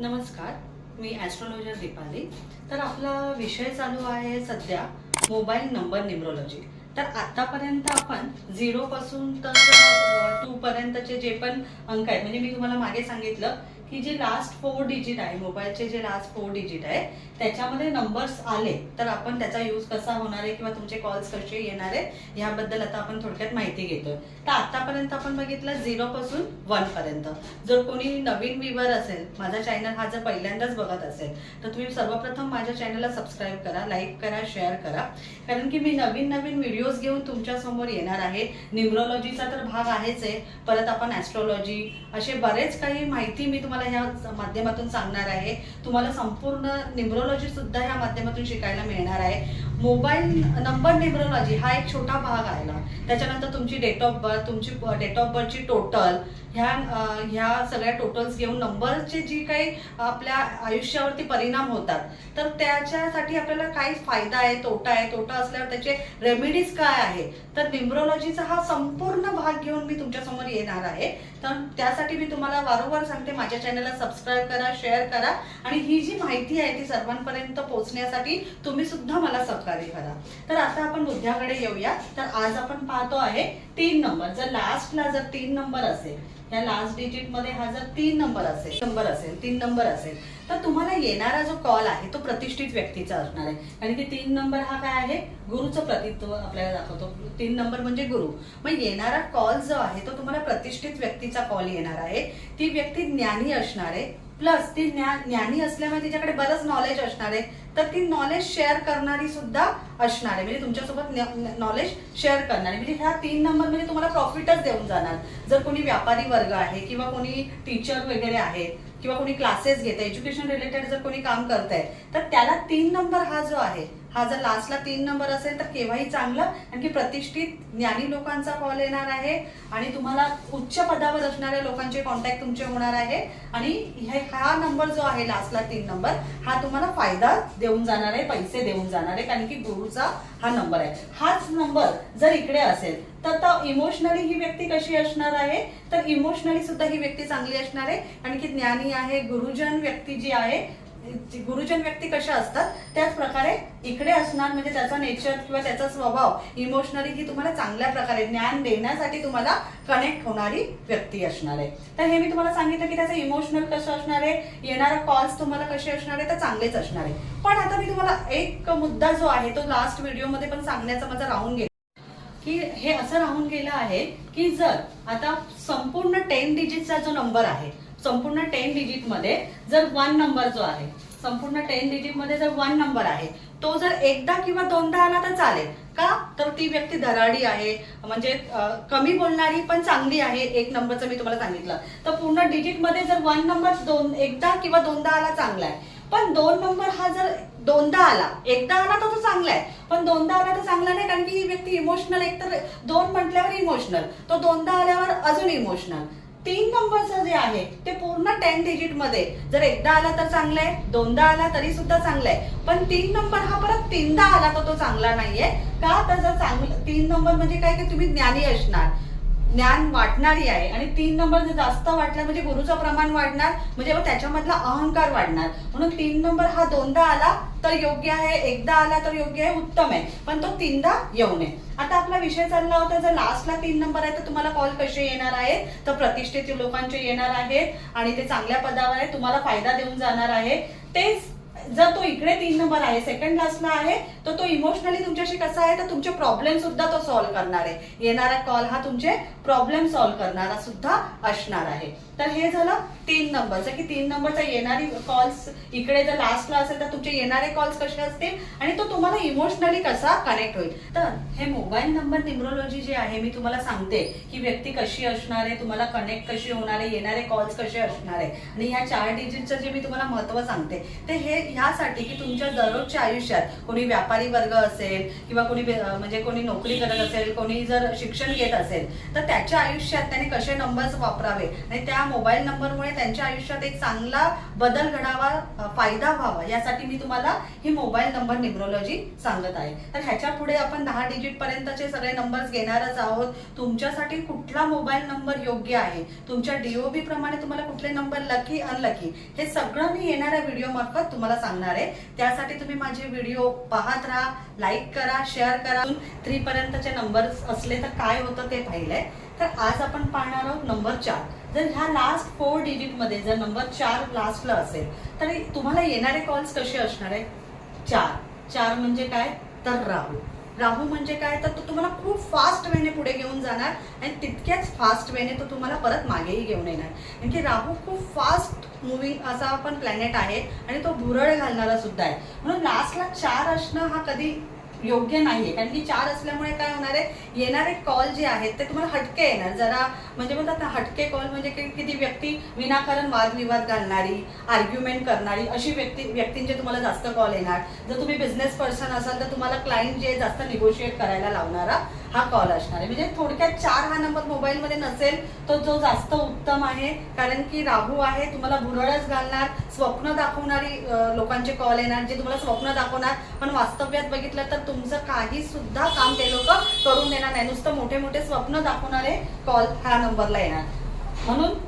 नमस्कार मी ॲस्ट्रॉलॉजर दीपाली. तर आपला विषय चालू आहे सध्या मोबाईल नंबर न्युमरोलॉजी तर आतापर्यंत आपण झिरो पासून तर टू पर्यंतचे जे पण अंक आहेत म्हणजे मी तुम्हाला मागे सांगितलं की जे लास्ट फोर डिजिट आहे मोबाईलचे जे लास्ट फोर डिजिट आहे त्याच्यामध्ये नंबर्स आले तर आपण त्याचा यूज कसा होणार आहे किंवा तुमचे कॉल्स कसे येणार आहेत याबद्दल आता आपण थोडक्यात माहिती घेतोय. तर आतापर्यंत आपण बघितलं झिरो पासून वन पर्यंत. जर कोणी नवीन व्ह्युअर असेल माझा चॅनल हा जर पहिल्यांदाच बघत असेल तर तुम्ही सर्वप्रथम माझ्या चॅनलला सबस्क्राईब करा लाईक करा शेअर करा. कारण की मी नवीन नवीन व्हिडिओज घेऊन तुमच्यासमोर येणार आहे. न्यूमरोलॉजीचा तर भाग आहेच आहे. परत आपण ॲस्ट्रॉलॉजी असे बरेच काही माहिती मी तुम्हाला ह्या माध्यमातून सांगणार आहे. तुम्हाला संपूर्ण न्युमरोलॉजी सुद्धा ह्या माध्यमातून शिकायला मिळणार आहे. मोबाईल नंबर न्यूमरोलॉजी हा एक छोटा भाग आहे ना. त्याच्यानंतर तुमची डेट ऑफ बर्थ तुमची डेट ऑफ बर्थची टोटल ह्या ह्या सगळ्या टोटल्स घेऊन नंबरचे जी काही आपल्या आयुष्यावरती परिणाम होतात. तर त्याच्यासाठी आपल्याला काय फायदा आहे तोटा आहे तोटा असल्यावर त्याचे रेमेडीज काय आहे? तर न्यूमरोलॉजीचा हा संपूर्ण भाग घेऊन मी तुमच्यासमोर येणार आहे. तर त्यासाठी मी तुम्हाला वारंवार सांगते माझ्या चॅनलला सबस्क्राईब करा शेअर करा आणि ही जी माहिती आहे ती सर्वांपर्यंत पोहोचण्यासाठी तुम्ही सुद्धा मला सहकार्य करा तर आता आपण बुद्ध्याकडे येऊया. तर आज आपण पाहतो आहे तीन नंबर. जर लास्टला जर तीन नंबर असेल या लास्ट डिजिटमध्ये हा जर तीन नंबर असेल नंबर असेल तीन नंबर असेल तर तुम्हाला येणारा जो कॉल आहे तो प्रतिष्ठित व्यक्तीचा असणार आहे. कारण की तीन नंबर हा काय आहे? गुरुचं प्रतित्व आपल्याला दाखवतो. तीन नंबर म्हणजे गुरु. मग येणारा कॉल जो आहे तो तुम्हाला प्रतिष्ठित व्यक्तीचा कॉल येणार आहे. ती व्यक्ती ज्ञानी असणार आहे. प्लस ती ज्ञा- ज्ञानी असल्यामुळे तिच्याकडे बरंच नॉलेज असणार आहे. तर ती नॉलेज शेअर करणारी सुद्धा असणार आहे. म्हणजे तुमच्यासोबत नॉलेज शेअर करणारी म्हणजे ह्या तीन नंबर म्हणजे तुम्हाला प्रॉफिटच देऊन जाणार. जर कोणी व्यापारी वर्ग आहे किंवा कोणी टीचर वगैरे आहेत किंवा कोणी क्लासेस घेत एज्युकेशन रिलेटेड जर कोणी काम करत आहे तर त्याला तीन नंबर हा जो आहे हा जर लास्टला तीन नंबर असेल तर केव्हाही चांगलं आणखी प्रतिष्ठित ज्ञानी लोकांचा कॉल येणार आहे आणि तुम्हाला उच्च पदावर असणाऱ्या लोकांचे कॉन्टॅक्ट तुमचे होणार आहे. आणि हे- हा नंबर जो आहे लास्टला तीन नंबर हा तुम्हाला फायदा देऊन जाणार आहे पैसे देऊन जाणार आहे कारण की गुरुचा हा नंबर आहे. हाच नंबर जर इकडे असेल तर इमोशनली ही व्यक्ती कशी असणार आहे? तर इमोशनली सुद्धा ही व्यक्ती चांगली असणार आहे. कारण की ज्ञानी आहे गुरुजन व्यक्ती जी आहे गुरुजन व्यक्ती कशा असतात त्याच प्रकारे इकडे असणार म्हणजे त्याचा नेचर किंवा त्याचा स्वभाव इमोशनली ही तुम्हाला चांगल्या प्रकारे ज्ञान देण्यासाठी तुम्हाला कनेक्ट होणारी व्यक्ती असणार आहे. तर हे मी तुम्हाला सांगितलं की त्याचं इमोशनल कसं असणार आहे येणारा कॉल्स तुम्हाला कसे असणार आहे तर चांगलेच असणार आहे. पण आता मी तुम्हाला एक मुद्दा जो आहे तो लास्ट व्हिडिओमध्ये पण सांगण्याचा माझा राहून गेला. की हे असं राहून गेलं आहे की जर आता संपूर्ण टेन डिजिटचा जो नंबर आहे संपूर्ण टेन डिजिटमध्ये जर वन नंबर जो आहे संपूर्ण टेन डिजिटमध्ये जर वन नंबर आहे तो जर एकदा किंवा दोनदा आला तर चालेल. का? तर ती व्यक्ती धराडी आहे म्हणजे कमी बोलणारी पण चांगली आहे एक नंबरचं मी तुम्हाला सांगितलं. तर पूर्ण डिजिटमध्ये जर वन नंबर दोन एकदा किंवा दोनदा आला चांगला आहे. पण दोन नंबर हा जर दोनदा आला एकदा आला तर तो चांगला आहे. पण दोनदा आला तर चांगला नाही कारण की ही व्यक्ती इमोशनल एकतर दोन म्हटल्यावर इमोशनल तो दोनदा आल्यावर अजून इमोशनल तीन नंबरचं जे आहे ते पूर्ण टेन डिजिटमध्ये. जर एकदा आला तर चांगलं आहे दोनदा आला तरी सुद्धा चांगलं आहे पण तीन नंबर हा परत तीनदा आला तर तो चांगला नाहीये. का? तर जर चांगला तीन नंबर म्हणजे काय? की तुम्ही ज्ञानी असणार. ज्ञान वाटणारी आहे आणि तीन नंबर जर जास्त वाटला म्हणजे गुरुचं प्रमाण वाढणार म्हणजे त्याच्यामधला अहंकार वाढणार. म्हणून तीन नंबर हा दोनदा आला तर योग्य आहे. एकदा आला तर योग्य आहे. उत्तम आहे. पण तो तीनदा येऊ नये. आता आपला विषय चालला होता जर लास्टला तीन नंबर आहे तर तुम्हाला कॉल कसे येणार आहेत? तर प्रतिष्ठेचे लोकांचे येणार आहेत आणि ते चांगल्या पदावर आहे तुम्हाला फायदा देऊन जाणार आहे. तेच जर तो इकडे तीन नंबर आहे सेकंड क्लासला आहे तर तो इमोशनली तुमच्याशी कसा आहे तर तुमचे प्रॉब्लेम सुद्धा तो सॉल्व्ह करणार आहे. येणारा कॉल हा तुमचे प्रॉब्लेम सॉल्व्ह करणारा सुद्धा असणार आहे. तर हे झालं तीन नंबरचं की तीन नंबरचा येणारी कॉल्स इकडे जर लास्टला असेल तर तुमचे येणारे कॉल्स कसे असतील? आणि तो तुम्हाला इमोशनली कसा कनेक्ट होईल? तर हे मोबाईल नंबर न्यूमरोलॉजी जे आहे मी तुम्हाला सांगते की व्यक्ती कशी असणार आहे तुम्हाला कनेक्ट कशी होणार आहे येणारे कॉल्स कसे असणार आहे. आणि ह्या चार डिजिटचं जे मी तुम्हाला महत्त्व सांगते ते हे ह्यासाठी की तुमच्या दररोजच्या आयुष्यात कोणी व्यापारी वर्ग असेल किंवा कोणी म्हणजे कोणी नोकरी करत असेल कोणी जर शिक्षण घेत असेल तर त्याच्या आयुष्यात त्याने कसे नंबर्स वापरावे? आणि त्या मोबाईल नंबरमुळे त्यांच्या आयुष्यात एक चांगला बदल घडावा फायदा व्हावा यासाठी मी तुम्हाला ही मोबाईल नंबर न्यूमरोलॉजी सांगत आहे. तर ह्याच्या पुढे आपण दहा डिजिट पर्यंतचे सगळे नंबर्स घेणारच आहोत. तुमच्यासाठी कुठला मोबाईल नंबर योग्य आहे? तुमच्या डीओबी प्रमाणे तुम्हाला कुठले नंबर लकी अनलकी हे सगळं मी येणाऱ्या व्हिडिओ मार्फत तुम्हाला सांगणार आहे. त्यासाठी तुम्ही माझे व्हिडिओ पाहत राहा लाईक करा शेअर करा. थ्री पर्यंतचे नंबर असले तर काय होतं ते पाहिलंय. तर आज आपण पाहणार आहोत नंबर चार. जर ह्या लास्ट फोर डिजिटमध्ये जर नंबर चार लास्टला असेल तर तुम्हाला येणारे कॉल्स कसे असणार आहे? चार. चार म्हणजे काय? तर राहू. राहू म्हणजे काय? तर तो तुम्हाला खूप फास्ट वेने पुढे घेऊन जाणार आणि तितक्याच फास्ट वेने तो तुम्हाला परत मागेही घेऊन येणार. कारण की राहू खूप फास्ट मुव्हिंग असा पण प्लॅनेट आहे आणि तो भुरळ घालणारा सुद्धा आहे. म्हणून लास्टला चार असणं हा कधी योग्य नाहीये. कारण की चार असल्यामुळे काय होणार आहे? येणारे कॉल जे आहेत ते तुम्हाला हटके येणार. जरा म्हणजे म्हणतात ना हटके कॉल म्हणजे किती व्यक्ती विनाकारण वादविवाद घालणारी आर्ग्युमेंट करणारी अशी व्यक्ती व्यक्तींचे तुम्हाला जास्त कॉल येणार. जर तुम्ही बिझनेस पर्सन असाल तर तुम्हाला क्लायंट जे जास्त निगोशिएट करायला लावणारा हा कॉल असणार आहे. म्हणजे थोडक्यात चार हा नंबर मोबाईलमध्ये नसेल तो जो जास्त उत्तम आहे. कारण की राहू आहे तुम्हाला भुरळच घालणार स्वप्न दाखवणारी लोकांचे कॉल येणार जे तुम्हाला स्वप्न दाखवणार. पण वास्तव्यात बघितलं तर तुमचं काही सुद्धा काम ते लोक करून देणार नाही. नुसतं मोठे मोठे स्वप्न दाखवणारे कॉल ह्या नंबरला येणार. म्हणून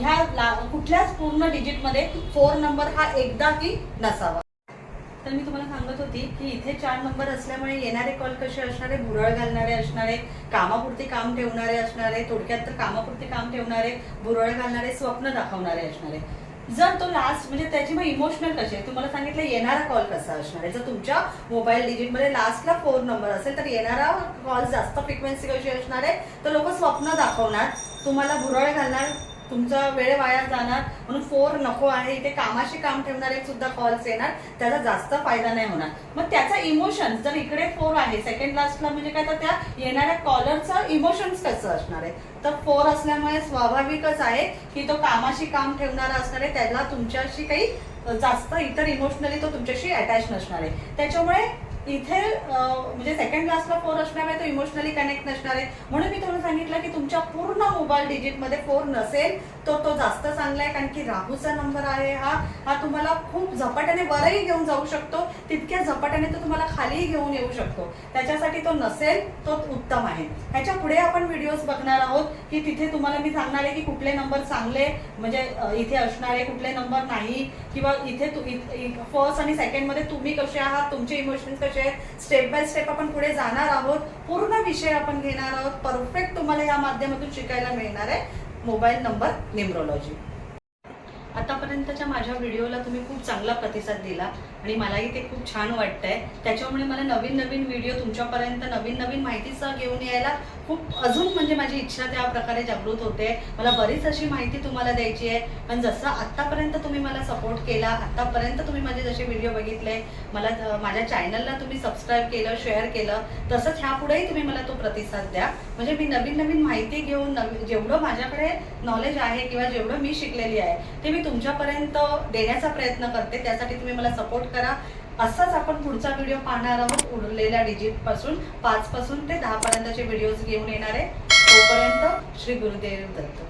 ह्या ला- कुठल्याच पूर्ण डिजिटमध्ये फोर नंबर हा एकदाही नसावा. तर मी तुम्हाला सांगत होती की इथे चार नंबर असल्यामुळे येणारे कॉल कसे असणारे? भुरळ घालणारे असणारे कामापुरती काम ठेवणारे असणारे थोडक्यात तर कामापुरती काम ठेवणारे भुरळ घालणारे स्वप्न दाखवणारे असणारे. जर तो लास्ट म्हणजे त्याची मग इमोशनल कशी आहे? तुम्हाला सांगितलं येणारा कॉल कसा असणार आहे? जर तुमच्या मोबाईल डिजिटमध्ये लास्टला फोर नंबर असेल तर येणारा कॉल जास्त फ्रिक्वेन्सी कशी असणार आहे? तर लोक स्वप्न दाखवणार तुम्हाला भुरळ घालणार तुमचा वेळ वाया जाणार म्हणून फोर नको आहे इथे कामाशी काम ठेवणारे सुद्धा कॉल्स येणार त्याचा जास्त फायदा नाही होणार. मग त्याचा इमोशन जर इकडे फोर आहे सेकंड लास्टला म्हणजे काय तर त्या येणाऱ्या कॉलरचं इमोशन्स कसं असणार आहे तर फोर असल्यामुळे स्वाभाविकच आहे की तो कामाशी काम ठेवणारा असणार आहे त्याला तुमच्याशी काही जास्त इतर इमोशनली तो तुमच्याशी अटॅच नसणार आहे. त्याच्यामुळे इथे म्हणजे सेकंड क्लासला फोर असल्यामुळे तो इमोशनली कनेक्ट नसणार आहे. म्हणून मी तुम्हाला सांगितलं की तुमच्या पूर्ण मोबाईल डिजिटमध्ये फोर नसेल तर तो जास्त चांगला आहे कारण की राहूचा नंबर आहे हा. हा तुम्हाला खूप झपाट्याने वरही घेऊन जाऊ शकतो तितक्या झपाट्याने तो तुम्हाला खालीही घेऊन येऊ शकतो. त्याच्यासाठी तो नसेल तो उत्तम आहे. ह्याच्या पुढे आपण व्हिडिओज बघणार आहोत की तिथे तुम्हाला मी सांगणार आहे की कुठले नंबर चांगले म्हणजे इथे असणारे कुठले नंबर नाही किंवा इथे फर्स्ट आणि सेकंडमध्ये तुम्ही कसे आहात तुमचे इमोशन्स कसे आहेत. स्टेप बाय स्टेप आपण पुढे जाणार आहोत. पूर्ण विषय आपण घेणार आहोत. परफेक्ट तुम्हाला या माध्यमातून शिकायला मिळणार आहे. मोबाईल नंबर न्यूमरोलॉजी आतापर्यंतच्या माझ्या व्हिडिओला तुम्ही खूप चांगला प्रतिसाद दिला आणि मलाही ते खूप छान वाटतंय. त्याच्यामुळे मला नवीन नवीन व्हिडिओ तुमच्यापर्यंत नवीन नवीन माहितीसह घेऊन यायला खूप अजून म्हणजे माझी इच्छा त्या प्रकारे जागृत होते. मला बरीच अशी माहिती तुम्हाला द्यायची आहे. पण जसं आतापर्यंत तुम्ही मला सपोर्ट केला आत्तापर्यंत तुम्ही माझे जसे व्हिडिओ बघितले मला माझ्या चॅनलला तुम्ही सबस्क्राईब केलं शेअर केलं तसंच ह्यापुढेही तुम्ही मला तो प्रतिसाद द्या. म्हणजे मी नवीन नवीन माहिती घेऊन नवीन जेवढं माझ्याकडे नॉलेज आहे किंवा जेवढं मी शिकलेली आहे ते मी तुमच्यापर्यंत देण्याचा प्रयत्न करते. त्यासाठी तुम्ही मला सपोर्ट करा. असाच आपण पुढचा व्हिडिओ पाहणार आहोत. उरलेल्या डिजिटपासून पाच पासून ते दहा पर्यंतचे व्हिडिओज घेऊन येणार आहे. तोपर्यंत श्री गुरुदेव दत्त.